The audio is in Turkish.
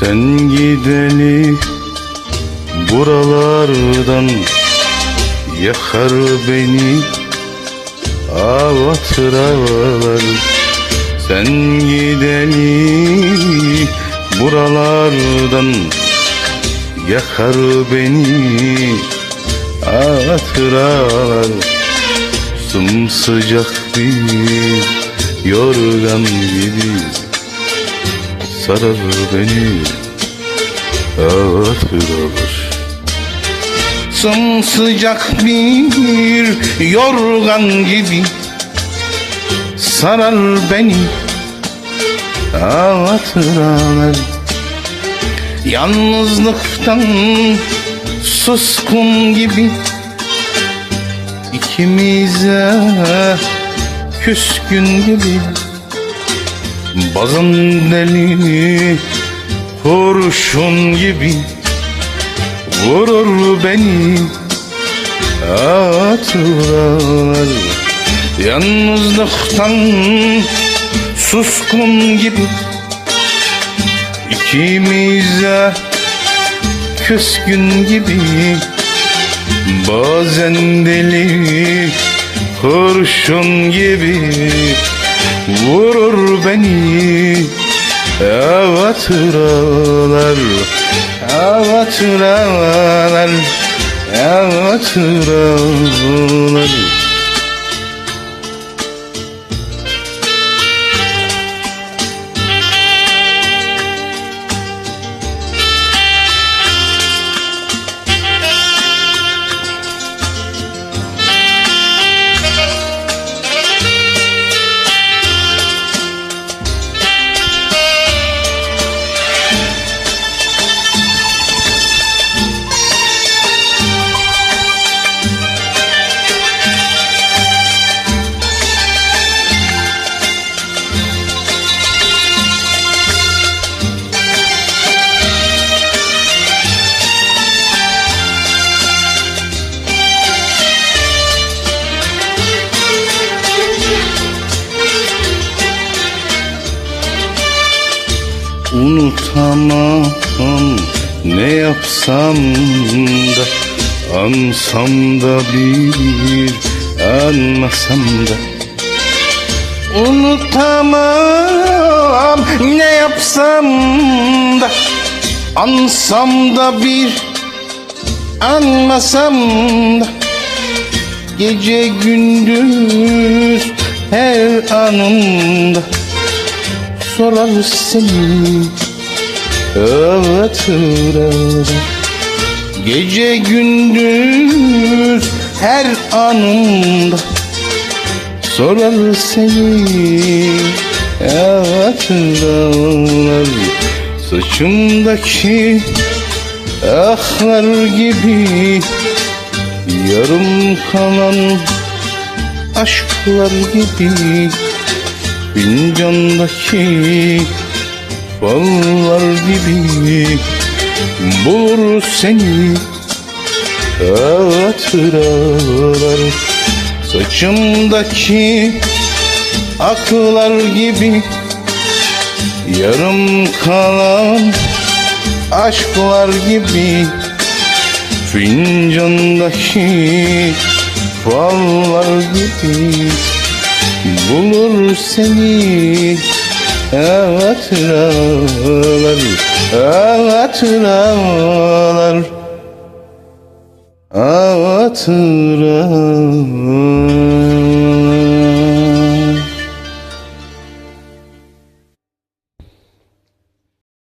Sen gideli buralardan Yakar beni. Hatıralar. Sen gideli buralardan Yakar beni. Hatıralar. Sımsıcak bir yorgan gibi Sarar beni. Hatıralar Sımsıcak bir yorgan gibi Sarar beni. Hatıralar Yalnızlıktan suskun gibi ikimize küskün gibi Bazın deli kurşun gibi Vurur beni. Hatıralar Yalnızlıktan suskun gibi İkimize küskün gibi Bazen deli kurşun gibi Vurur beni hatıralar Hatıralar Hatıralar Unutamam ne yapsam da Ansam da bir anmasam da. Unutamam ne yapsam da Ansam da bir anmasam da. Gece gündüz her anımda sorar seni. Hatırlar Gece gündüz her anımda Sorar seni. Hatırlar Saçımdaki aklar gibi Yarım kalan aşklar gibi Fincandaki fallar gibi Bulur seni. Hatıralar Saçımdaki aklar gibi Yarım kalan aşklar gibi Fincandaki fallar gibi Bulur seni hatıralar Hatıralar. Hatıralar